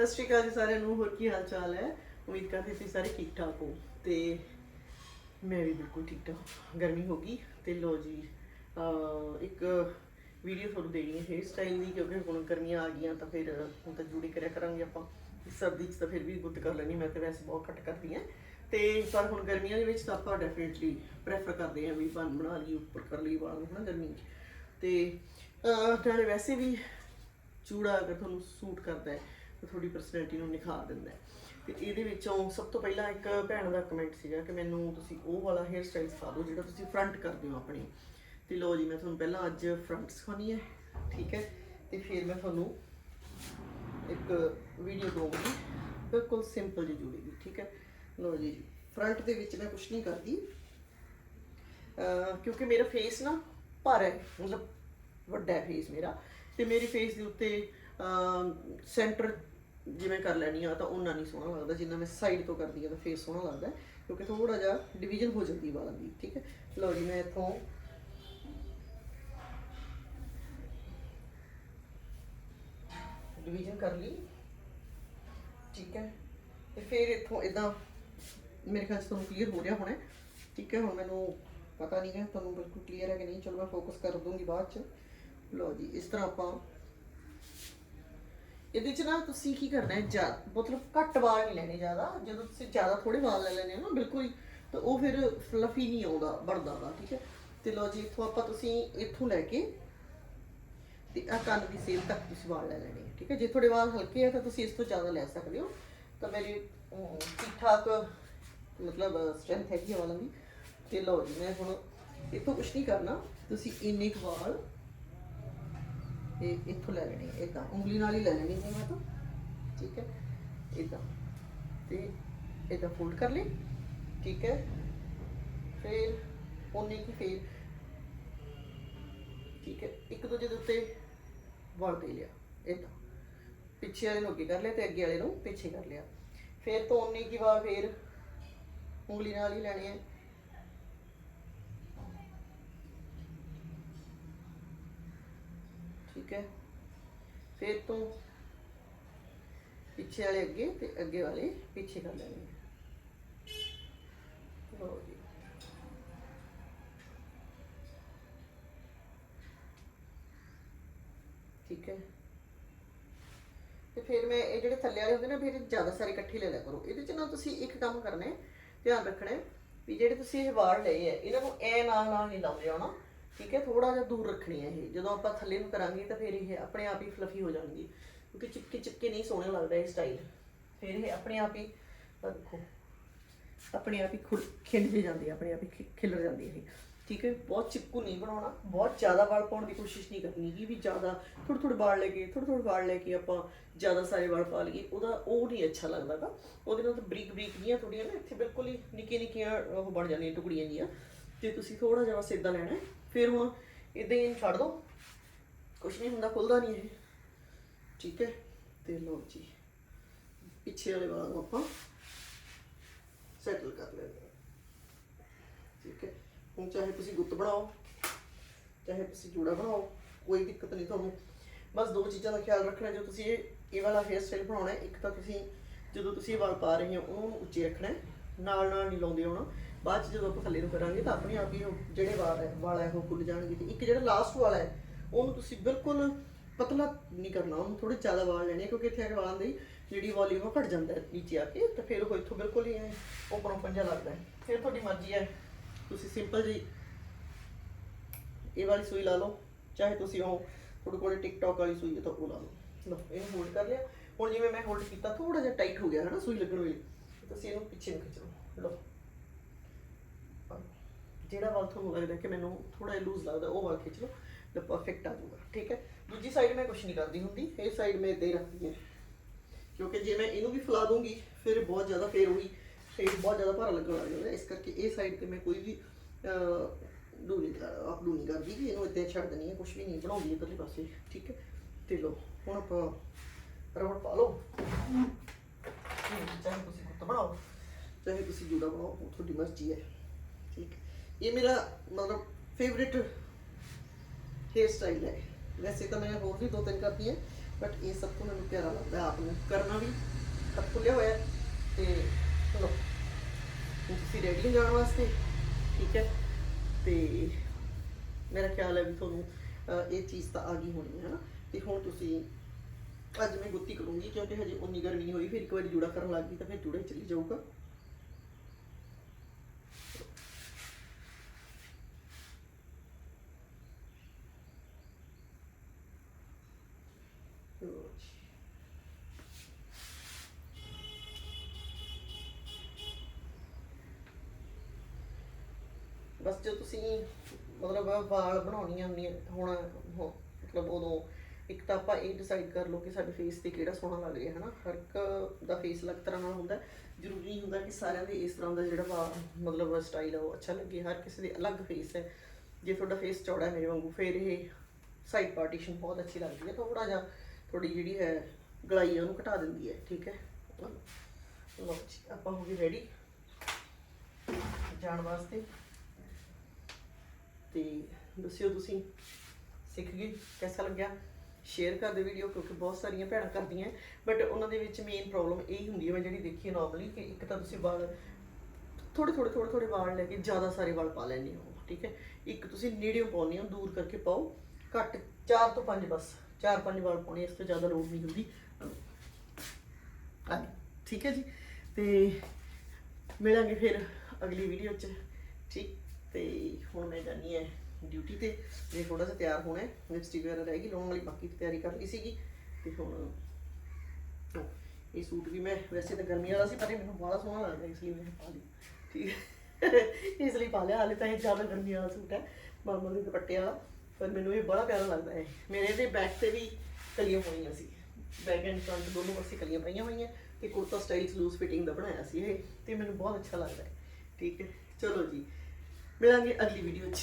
ਸਤਿ ਸ਼੍ਰੀ ਅਕਾਲ ਜੀ ਸਾਰਿਆਂ ਨੂੰ, ਹੋਰ ਕੀ ਹਾਲ ਚਾਲ ਹੈ? ਉਮੀਦ ਕਰਦੇ ਤੁਸੀਂ ਸਾਰੇ ਠੀਕ ਠਾਕ ਹੋ ਤੇ ਮੈਂ ਵੀ ਬਿਲਕੁਲ ਠੀਕ ਠਾਕ ਗਰਮੀ ਹੋ ਗਈ ਤੇ ਲੋ ਜੀ ਇੱਕ ਵੀਡੀਓ ਤੁਹਾਨੂੰ ਦੇਣੀ ਹੈ ਹੇਅਰ ਸਟਾਈਲ ਦੀ ਕਿਉਂਕਿ ਹੁਣ ਗਰਮੀਆਂ ਆ ਗਈਆਂ ਤਾਂ ਫਿਰ ਹੁਣ ਤਾਂ ਜੂੜੀ ਕਰਿਆ ਕਰਾਂਗੇ ਆਪਾਂ। ਸਰਦੀ 'ਚ ਤਾਂ ਫਿਰ ਵੀ ਗੁੱਤ ਕਰ ਲੈਣੀ ਮੈਂ ਤਾਂ ਵੈਸੇ ਬਹੁਤ ਘੱਟ ਕਰਦੀ ਹਾਂ। ਤੇ ਪਰ ਹੁਣ ਗਰਮੀਆਂ ਦੇ ਵਿੱਚ ਤਾਂ ਆਪਾਂ ਡੈਫੀਨਿਟਲੀ ਪ੍ਰੈਫਰ ਕਰਦੇ ਹਾਂ ਵੀ ਬਣ ਬਣਾ ਲਈ ਉੱਪਰ ਕਰ ਲਈ ਵਾਲ, ਹਨਾ ਗਰਮੀ 'ਚ। ਤੇ ਨਾਲੇ ਵੈਸੇ ਵੀ ਚੂੜਾ ਅਗਰ ਤੁਹਾਨੂੰ ਸੂਟ ਕਰਦਾ ਹੈ ਤਾਂ ਤੁਹਾਡੀ ਪਰਸਨੈਲਿਟੀ ਨੂੰ ਨਿਖਾਰ ਦਿੰਦਾ ਹੈ। ਤੇ ਇਹਦੇ ਵਿੱਚੋਂ ਸਭ ਤੋਂ ਪਹਿਲਾਂ ਇੱਕ ਭੈਣ ਦਾ ਕਮੈਂਟ ਸੀਗਾ ਕਿ ਮੈਨੂੰ ਤੁਸੀਂ ਉਹ ਵਾਲਾ ਹੇਅਰ ਸਟਾਈਲ ਸਿਖਾ ਦਿਓ ਜਿਹੜਾ ਤੁਸੀਂ ਫਰੰਟ ਕਰਦੇ ਹੋ ਆਪਣੀ। ਤੇ ਲੋ ਜੀ, ਮੈਂ ਤੁਹਾਨੂੰ ਪਹਿਲਾਂ ਅੱਜ ਫਰੰਟ ਸਿਖਾਉਣੀ ਹੈ, ਠੀਕ ਹੈ? ਤੇ ਫਿਰ ਮੈਂ ਤੁਹਾਨੂੰ ਇੱਕ ਵੀਡੀਓ ਦਊਂਗੀ, ਬਿਲਕੁਲ ਸਿੰਪਲ ਜਿਹੀ ਜੂੜੀ ਦੀ, ਠੀਕ ਹੈ? ਲੋ ਜੀ ਫਰੰਟ ਦੇ ਵਿੱਚ ਮੈਂ ਕੁਝ ਨਹੀਂ ਕਰਦੀ। ਕਿਉਂਕਿ ਮੇਰਾ ਫੇਸ ਨਾ ਭਾਰਾ ਹੈ, ਮਤਲਬ ਵੱਡਾ ਹੈ ਫੇਸ ਮੇਰਾ। ਤੇ ਮੇਰੀ ਫੇਸ ਦੇ ਉੱਤੇ ਸੈਂਟਰ ਜਿਵੇਂ ਕਰ ਲੈਣੀ ਆ ਤਾਂ ਉਹਨਾਂ ਨਹੀਂ ਸੋਹਣਾ ਲੱਗਦਾ ਜਿੰਨਾ ਮੈਂ ਸਾਈਡ ਤੋਂ ਕਰਦੀ ਆ ਤਾਂ ਫੇਸ ਸੋਹਣਾ ਲੱਗਦਾ ਹੈ, ਕਿਉਂਕਿ ਥੋੜਾ ਜਿਹਾ ਡਿਵੀਜ਼ਨ ਹੋ ਜਾਂਦੀ ਵਾਲਾਂ ਦੀ ਠੀਕ ਹੈ? ਲਓ ਜੀ ਮੈਂ ਇੱਥੋਂ ਡਿਵੀਜ਼ਨ ਕਰ ਲਈ ਠੀਕ ਹੈ? ਤੇ ਫਿਰ ਇੱਥੋਂ ਇਦਾਂ ਮੇਰੇ ਖਿਆਲ 'ਚ ਤੁਹਾਨੂੰ ਕਲੀਅਰ ਹੋ ਰਿਹਾ ਹੋਣਾ ਹੈ। ਠੀਕ ਹੈ? ਹੁਣ ਮੈਨੂੰ ਪਤਾ ਨਹੀਂ ਹੈ ਤੁਹਾਨੂੰ ਬਿਲਕੁਲ ਕਲੀਅਰ ਹੈ ਕਿ ਨਹੀਂ ਚਲੋ ਮੈਂ ਫੋਕਸ ਕਰ ਦੂੰਗੀ ਬਾਅਦ 'ਚ। ਲਓ ਜੀ ਇਸ ਤਰ੍ਹਾਂ ਆਪਾਂ ਇਹਦੇ 'ਚ ਨਾ ਤੁਸੀਂ ਕੀ ਕਰਨਾ ਹੈ ਜਾਂ ਮਤਲਬ ਘੱਟ ਵਾਲ ਨਹੀਂ ਲੈਣੇ ਜ਼ਿਆਦਾ, ਜਦੋਂ ਤੁਸੀਂ ਜ਼ਿਆਦਾ ਥੋੜੇ ਵਾਲ ਲੈ ਲੈਣੇ ਹੋ ਨਾ, ਬਿਲਕੁਲ ਹੀ, ਤਾਂ ਉਹ ਫਿਰ ਫਲਫੀ ਨਹੀਂ ਆਉਂਦਾ, ਬਣਦਾ ਵਾ, ਠੀਕ ਹੈ? ਤੇ ਲਓ ਜੀ, ਇੱਥੋਂ ਆਪਾਂ ਤੁਸੀਂ ਇੱਥੋਂ ਲੈ ਕੇ ਤੇ ਆ ਕੰਨ ਦੀ ਸੇਲ ਤੱਕ ਤੁਸੀਂ ਵਾਲ ਲੈ ਲੈਣੇ ਆ, ਠੀਕ ਹੈ? ਜੇ ਤੁਹਾਡੇ ਵਾਲ ਹਲਕੇ ਆ, ਤਾਂ ਤੁਸੀਂ ਇਸ ਤੋਂ ਜ਼ਿਆਦਾ ਲੈ ਸਕਦੇ ਹੋ। ਤਾਂ ਮੇਰੀ ਠੀਕ ਠਾਕ ਮਤਲਬ ਸਟਰੈਂਥ ਹੈਗੀ ਆ ਵਾਲਾਂ ਦੀ। ਤੇ ਲਓ ਜੀ, ਮੈਂ ਹੁਣ ਇੱਥੋਂ ਕੁਝ ਨਹੀਂ ਕਰਨਾ, ਤੁਸੀਂ ਇੰਨੇ ਕੁ ਵਾਲ ਇਹ ਇੱਥੋਂ ਲੈ ਲੈਣੇ ਇਦਾਂ ਉਂਗਲੀ ਨਾਲ ਹੀ ਲੈ ਲੈਣੀ ਹੈ ਮੈਂ ਤਾਂ। ਠੀਕ ਹੈ ਇਦਾਂ ਤੇ। ਇਦਾਂ ਫੋਲਡ ਕਰ ਲਈ। ਠੀਕ ਹੈ, ਫਿਰ ਉਹਨੇ ਕੀ ਫਿਰ? ਠੀਕ ਹੈ, ਇੱਕ ਦੂਜੇ ਦੇ ਉੱਤੇ ਵੜ ਦੇ ਲਿਆ ਇਦਾਂ ਪਿੱਛੇ ਵਾਲੇ ਨੂੰ ਅੱਗੇ ਕਰ ਲਿਆ ਤੇ ਅੱਗੇ ਵਾਲੇ ਨੂੰ ਪਿੱਛੇ ਕਰ ਲਿਆ। ਫਿਰ ਤੋਂ ਉਹਨੇ ਕੀ ਵਾਰ ਫਿਰ ਉਂਗਲੀ ਨਾਲ ਹੀ ਲੈਣੀ ਹੈ ਠੀਕ ਹੈ ਫਿਰ ਤੋਂ ਪਿੱਛੇ ਵਾਲੇ ਅੱਗੇ ਤੇ ਅੱਗੇ ਵਾਲੇ ਪਿੱਛੇ ਕਰ ਲੈਣੇ ਆ। ਜੀ। ਠੀਕ ਹੈ। ਤੇ ਫਿਰ ਮੈਂ ਇਹ ਜਿਹੜੇ ਥੱਲੇ ਵਾਲੇ ਹੁੰਦੇ ਨਾ, ਫਿਰ ਜ਼ਿਆਦਾ ਸਾਰੇ ਇਕੱਠੇ ਲੈ ਲਿਆ ਕਰੋ। ਇਹਦੇ ਚ ਨਾ ਤੁਸੀਂ ਇੱਕ ਕੰਮ ਕਰਨਾ ਹੈ, ਧਿਆਨ ਰੱਖਣਾ ਹੈ ਵੀ ਜਿਹੜੇ ਤੁਸੀਂ ਇਹ ਵਾਲ ਲਏ ਹੈ, ਇਹਨਾਂ ਨੂੰ ਐ ਨਾਲ ਨਾਲ ਨਹੀਂ ਲਾਉਂਦੇ ਆਉਣਾ। ਠੀਕ ਹੈ ਥੋੜਾ ਜਿਹਾ ਦੂਰ ਰੱਖਣੀ ਹੈ ਇਹ। ਜਦੋਂ ਆਪਾਂ ਥੱਲੇ ਨੂੰ ਕਰਾਂਗੇ ਤਾਂ ਫਿਰ ਇਹ ਆਪਣੇ ਆਪ ਹੀ ਫਲਫੀ ਹੋ ਜਾਣਗੇ। ਕਿਉਂਕਿ ਚਿਪਕੇ ਚਿਪਕੇ ਨਹੀਂ ਸੋਹਣੇ ਲੱਗਦਾ ਇਹ ਸਟਾਈਲ ਫਿਰ ਇਹ ਆਪਣੇ ਆਪ ਹੀ ਦੇਖੋ, ਆਪਣੇ ਆਪ ਹੀ ਖੁੱਲ ਖਿੰਡ ਜੇ ਜਾਂਦੀ ਹੈ, ਆਪਣੇ ਆਪ ਹੀ ਖਿ- ਖਿਲਰ ਜਾਂਦੀ ਹੈ ਇਹ। ਠੀਕ ਹੈ, ਬਹੁਤ ਚਿਪਕੂ ਨਹੀਂ ਬਣਾਉਣਾ। ਬਹੁਤ ਜ਼ਿਆਦਾ ਵਾਲ ਪਾਉਣ ਦੀ ਕੋਸ਼ਿਸ਼ ਨਹੀਂ ਕਰਨੀ ਕਿ ਵੀ ਜ਼ਿਆਦਾ ਥੋੜੇ ਥੋੜੇ ਵਾਲ ਲੈ ਕੇ ਥੋੜੇ ਥੋੜੇ ਵਾਲ ਲੈ ਕੇ ਆਪਾਂ ਜ਼ਿਆਦਾ ਸਾਰੇ ਵਾਲ ਪਾ ਲਈਏ। ਉਹਦਾ ਉਹ ਨਹੀਂ ਅੱਛਾ ਲੱਗਦਾਗਾ। ਉਹਦੇ ਨਾਲ ਤਾਂ ਬਰੀਕ ਬਰੀਕ ਜੀਆਂ ਥੋੜੀਆਂ ਨਾ ਇੱਥੇ ਬਿਲਕੁਲ ਹੀ ਨਿੱਕੀਆਂ ਨਿੱਕੀਆਂ ਉਹ ਬਣ ਜਾਂਦੀਆਂ ਟੁਕੜੀਆਂ ਜੀਆਂ ਤੇ ਤੁਸੀਂ ਥੋੜਾ ਜਿਹਾ ਸਿੱਧਾ ਲੈਣਾ ਹੈ। ਫਿਰ ਹੁਣ ਇਦਾਂ ਹੀ ਛੱਡ ਦੋ। ਕੁਝ ਨਹੀਂ ਹੁੰਦਾ, ਖੁੱਲਦਾ ਨਹੀਂ ਇਹ। ਠੀਕ ਹੈ? ਤੇ ਲਓ ਜੀ, ਪਿੱਛੇ ਵਾਲੇ ਵਾਲਾਂ ਨੂੰ ਆਪਾਂ ਸੈਟਲ ਕਰ ਲੈਂਦੇ ਹਾਂ। ਠੀਕ ਹੈ? ਹੁਣ ਚਾਹੇ ਤੁਸੀਂ ਗੁੱਤ ਬਣਾਓ, ਚਾਹੇ ਤੁਸੀਂ ਜੂੜਾ ਬਣਾਓ, ਕੋਈ ਦਿੱਕਤ ਨਹੀਂ ਤੁਹਾਨੂੰ। ਬਸ ਦੋ ਚੀਜ਼ਾਂ ਦਾ ਖਿਆਲ ਰੱਖਣਾ ਜੋ ਤੁਸੀਂ ਇਹ ਇਹ ਵਾਲਾ ਹੇਅਰ ਸਟਾਈਲ ਬਣਾਉਣਾ ਇੱਕ ਤਾਂ ਤੁਸੀਂ ਜਦੋਂ ਤੁਸੀਂ ਇਹ ਵਾਲ ਪਾ ਰਹੇ ਹੋ, ਉਹਨੂੰ ਉੱਚੇ ਰੱਖਣਾ ਨਾਲ ਨਾਲ ਨਹੀਂ ਲਾਉਂਦੇ ਹੋਣਾ। ਬਾਅਦ ਚ ਜਦੋਂ ਆਪਾਂ ਥੱਲੇ ਨੂੰ ਕਰਾਂਗੇ ਤਾਂ ਆਪਣੇ ਆਪ ਹੀ ਉਹ ਜਿਹੜੇ ਵਾਲ ਹੈ ਵਾਲ ਹੈ, ਉਹ ਖੁੱਲ ਜਾਣਗੇ ਤੇ ਇੱਕ ਜਿਹੜਾ ਲਾਸਟ ਵਾਲਾ ਹੈ, ਉਹਨੂੰ ਤੁਸੀਂ ਬਿਲਕੁਲ ਪਤਲਾ ਨਹੀਂ ਕਰਨਾ, ਉਹਨੂੰ ਥੋੜੇ ਜ਼ਿਆਦਾ ਵਾਲ ਲੈਣੇ ਕਿਉਂਕਿ ਇੱਥੇ ਵਾਲਾਂ ਦੀ ਜਿਹੜੀ ਵੋਲੀਅਮ ਉਹ ਘਟ ਜਾਂਦਾ ਹੈ ਨੀਚੇ ਆ ਕੇ ਤਾਂ ਫਿਰ ਉਹ ਇੱਥੋਂ ਬਿਲਕੁਲ ਹੀ ਉੱਪਰੋਂ ਪੰਜਾ ਲੱਗਦਾ ਹੈ। ਫਿਰ ਤੁਹਾਡੀ ਮਰਜ਼ੀ ਹੈ। ਤੁਸੀਂ ਸਿੰਪਲ ਜੀ ਇਹ ਵਾਲੀ ਸੂਈ ਲਾ ਲਓ, ਚਾਹੇ ਤੁਸੀਂ ਉਹ ਤੁਹਾਡੇ ਕੋਲ ਟਿਕਟੌਕ ਵਾਲੀ ਸੂਈ ਹੈ ਤਾਂ ਉਹ ਲਾ ਲਓ। ਲਓ, ਇਹਨੂੰ ਹੋਲਡ ਕਰ ਲਿਆ। ਹੁਣ ਜਿਵੇਂ ਮੈਂ ਹੋਲਡ ਕੀਤਾ ਥੋੜਾ ਜਿਹਾ ਟਾਈਟ ਹੋ ਗਿਆ ਹੈ ਨਾ ਸੂਈ ਲੱਗਣ ਵੇਲੇ। ਤੁਸੀਂ ਇਹਨੂੰ ਪਿੱਛੇ ਨੂੰ ਖਿੱਚ। ਲਓ ਲਓ। ਜਿਹੜਾ ਵਾਲ ਤੁਹਾਨੂੰ ਲੱਗਦਾ ਕਿ ਮੈਨੂੰ ਥੋੜਾ ਲੂਜ਼ ਲੱਗਦਾ, ਉਹ ਵਾਲ ਖਿੱਚ ਲਓ, ਤਾਂ ਪਰਫੈਕਟ ਆ ਜਾਊਗਾ, ਠੀਕ ਹੈ? ਦੂਜੀ ਸਾਈਡ ਮੈਂ ਕੁਝ ਨਹੀਂ ਕਰਦੀ ਹੁੰਦੀ, ਇਹ ਸਾਈਡ ਮੈਂ ਇੱਦਾਂ ਹੀ ਰੱਖਦੀ ਹਾਂ। ਕਿਉਂਕਿ ਜੇ ਮੈਂ ਇਹਨੂੰ ਵੀ ਫੈਲਾ ਦੂੰਗੀ, ਫਿਰ ਬਹੁਤ ਜ਼ਿਆਦਾ ਫੇਰ ਉਹੀ ਸਾਈਡ ਬਹੁਤ ਜ਼ਿਆਦਾ ਭਾਰਾ ਲੱਗਣ ਲੱਗ ਜਾਂਦਾ। ਇਸ ਕਰਕੇ ਇਹ ਸਾਈਡ ਤੇ ਮੈਂ ਕੋਈ ਵੀ ਡੂ ਨਹੀਂ ਅਪ ਡੂ ਨਹੀਂ ਕਰਦੀ ਕਿ ਇਹਨੂੰ ਇੱਦਾਂ ਛੱਡ ਦੇਣੀ ਹੈ ਕੁਝ ਵੀ ਨਹੀਂ ਬਣਾਉਂਦੀ ਇਧਰਲੇ ਪਾਸੇ, ਠੀਕ ਹੈ? ਤੇ ਲੋ ਹੁਣ ਆਪਾਂ ਰਬੜ ਪਾ ਲਓ। ਚਾਹੇ ਤੁਸੀਂ ਗੁੱਤ ਬਣਾਓ। ਚਾਹੇ ਤੁਸੀਂ ਜੂੜਾ ਬਣਾਓ ਉਹ ਤੁਹਾਡੀ ਮਰਜ਼ੀ ਹੈ। ਠੀਕ? ਹੈ। ਇਹ ਮੇਰਾ ਮਤਲਬ ਫੇਵਰਿਟ ਹੇਅਰ ਸਟਾਈਲ ਹੈ। ਵੈਸੇ ਤਾਂ ਮੈਂ ਹੋਰ ਵੀ ਦੋ ਤਿੰਨ ਕਰਦੀ ਹਾਂ ਬਟ ਇਹ ਸਭ ਤੋਂ ਮੈਨੂੰ ਪਿਆਰਾ ਲੱਗਦਾ ਆਪ ਨੂੰ ਕਰਨਾ ਵੀ ਹੱਥ ਖੁੱਲਿਆ ਹੋਇਆ ਹੈ। ਤੇ ਚਲੋ ਤੁਸੀਂ ਰੈਡੀ ਜਾਣ ਵਾਸਤੇ? ਠੀਕ ਹੈ? ਤੇ ਮੇਰਾ ਖਿਆਲ ਹੈ ਵੀ ਤੁਹਾਨੂੰ ਇਹ ਚੀਜ਼ ਤਾਂ ਆ ਗਈ ਹੋਣੀ ਹੈ ਨਾ। ਤੇ ਹੁਣ ਤੁਸੀਂ, ਅੱਜ ਮੈਂ ਗੁੱਤੀ ਕਰੂੰਗੀ, ਕਿਉਂਕਿ ਹਜੇ ਉਨੀ ਗਰਮੀ ਨਹੀਂ ਹੋਈ, ਫਿਰ ਇੱਕ ਵਾਰੀ ਜੂੜਾ ਕਰਨ ਲੱਗ ਗਈ ਤਾਂ ਫਿਰ ਜੂੜਾ ਹੀ ਚੱਲੀ ਜਾਊਗਾ ਲਓ ਜੀ। ਬਸ ਜੇ ਤੁਸੀਂ ਮਤਲਬ ਵਾਲ ਬਣਾਉਣੀਆਂ ਹੁੰਦੀਆਂ, ਹੋਣਾ ਹੋ- ਮਤਲਬ ਉਦੋਂ ਇੱਕ ਤਾਂ ਆਪਾਂ ਇਹ ਡਿਸਾਈਡ ਕਰ ਲਓ ਕਿ ਸਾਡੇ ਫੇਸ ਤੇ ਕਿਹੜਾ ਸੋਹਣਾ ਲੱਗ ਰਿਹਾ ਹੈ ਨਾ ਹਰ ਇੱਕ ਦਾ ਫੇਸ ਅਲੱਗ ਤਰ੍ਹਾਂ ਨਾਲ ਹੁੰਦਾ ਹੈ। ਜ਼ਰੂਰੀ ਨਹੀਂ ਹੁੰਦਾ ਕਿ ਸਾਰਿਆਂ ਦੇ ਇਸ ਤਰ੍ਹਾਂ ਦਾ ਜਿਹੜਾ ਵਾ ਮਤਲਬ ਸਟਾਈਲ ਆ ਉਹ ਅੱਛਾ ਲੱਗੇ, ਹਰ ਕਿਸੇ ਦੇ ਅਲੱਗ ਫੇਸ ਹੈ। ਜੇ ਤੁਹਾਡਾ ਫੇਸ ਚੌੜਾ ਹੈ ਮੇਰੇ ਵਾਂਗੂ, ਫਿਰ ਇਹ ਸਾਈਡ ਪਾਰਟੀਸ਼ਨ ਬਹੁਤ ਅੱਛੀ ਲੱਗਦੀ ਹੈ। ਥੋੜਾ ਜਿਹਾ ਥੋੜੀ ਜਿਹੜੀ ਹੈ ਗਲਾਈ ਆ ਉਹਨੂੰ ਘਟਾ ਦਿੰਦੀ ਹੈ, ਠੀਕ ਹੈ? ਲਓ ਜੀ, ਆਪਾਂ ਹੋ ਗਏ ਰੈਡੀ ਜਾਣ ਵਾਸਤੇ। ਤੇ ਦੱਸਿਓ ਤੁਸੀਂ। ਸਿੱਖ ਗਏ ਕਿਹਦਾ ਲੱਗਿਆ? ਸ਼ੇਅਰ ਕਰ ਦਿਓ ਵੀਡੀਓ ਕਿਉਂਕਿ ਬਹੁਤ ਸਾਰੀਆਂ ਭੈਣਾਂ ਕਰਦੀਆਂ। ਬਟ ਉਹਨਾਂ ਦੇ ਵਿੱਚ ਮੇਨ ਪ੍ਰੋਬਲਮ ਇਹ ਹੁੰਦੀ ਹੈ, ਮੈਂ ਜਿਹੜੀ ਦੇਖੀ ਹੈ ਨਾਰਮਲੀ ਕਿ ਇੱਕ ਤਾਂ ਤੁਸੀਂ ਵਾਲ ਥੋੜੇ ਥੋੜੇ ਥੋੜੇ ਥੋੜੇ ਵਾਲ ਲੈ ਕੇ ਜ਼ਿਆਦਾ ਸਾਰੇ ਵਾਲ ਪਾ ਲੈਂਦੇ ਹੋ, ਠੀਕ ਹੈ? ਇੱਕ ਤੁਸੀਂ ਨੇੜਿਓਂ ਪਾਉਂਦੇ ਹੋ, ਦੂਰ ਕਰਕੇ ਪਾਓ। ਘੱਟ 4 ਤੋਂ 5 ਬਸ 4-5 ਵਾਲ ਪਾਉਣੇ, ਇਸ ਤੋਂ ਜ਼ਿਆਦਾ ਲੋੜ ਨਹੀਂ ਹੁੰਦੀ। ਹਾਂ ਠੀਕ ਹੈ ਜੀ। ਤੇ ਮਿਲਾਂਗੇ ਫਿਰ ਅਗਲੀ ਵੀਡੀਓ 'ਚ, ਠੀਕ? ਤੇ ਹੁਣ ਮੈਂ ਜਾਣੀ ਹੈ ਡਿਊਟੀ ਤੇ ਜੇ ਥੋੜਾ ਜਿਹਾ ਤਿਆਰ ਹੋਣਾ ਹੈ। ਲਿਪਸਟਿਕ ਵਗੈਰਾ ਰਹਿ ਗਈ, ਲਾਉਣ ਵਾਲੀ ਬਾਕੀ ਤਿਆਰੀ ਕਰ ਲਈ ਸੀਗੀ। ਤੇ ਹੁਣ ਇਹ ਸੂਟ ਵੀ ਮੈਂ ਵੈਸੇ ਤਾਂ ਗਰਮੀ ਵਾਲਾ ਸੀ, ਪਰ ਇਹ ਮੈਨੂੰ ਬੜਾ ਸੋਹਣਾ ਲੱਗਦਾ ਇਸ ਲਈ ਮੈਂ ਪਾ ਲਈ ਠੀਕ ਹੈ। ਇਸ ਲਈ ਪਾ ਲਿਆ, ਹਾਲੇ ਤਾਂ ਇਹ ਜ਼ਿਆਦਾ ਗਰਮੀ ਵਾਲਾ ਸੂਟ ਹੈ, ਮਾਮਾ ਦੇ ਦੁਪੱਟੇ ਵਾਲਾ। ਪਰ ਮੈਨੂੰ ਇਹ ਬੜਾ ਪਿਆਰਾ ਲੱਗਦਾ ਹੈ। ਮੇਰੇ ਦੇ ਬੈਕ ਤੇ ਵੀ ਕਲੀਆਂ ਹੋਈਆਂ ਸੀ। ਬੈਕ ਐਂਡ ਫਰੰਟ ਦੋਨੋਂ ਪਾਸੇ ਕਲੀਆਂ ਪਾਈਆਂ ਹੋਈਆਂ, ਤੇ ਕੁਰਤਾ ਸਟਾਈਲ ਲੂਜ਼ ਫਿਟਿੰਗ ਦਾ ਬਣਾਇਆ ਸੀ ਇਹ, ਤੇ ਮੈਨੂੰ ਬਹੁਤ ਅੱਛਾ ਲੱਗਦਾ ਹੈ। ਠੀਕ ਹੈ। ਚਲੋ ਜੀ ਮਿਲਾਂਗੇ ਅਗਲੀ ਵੀਡੀਓ 'ਚ।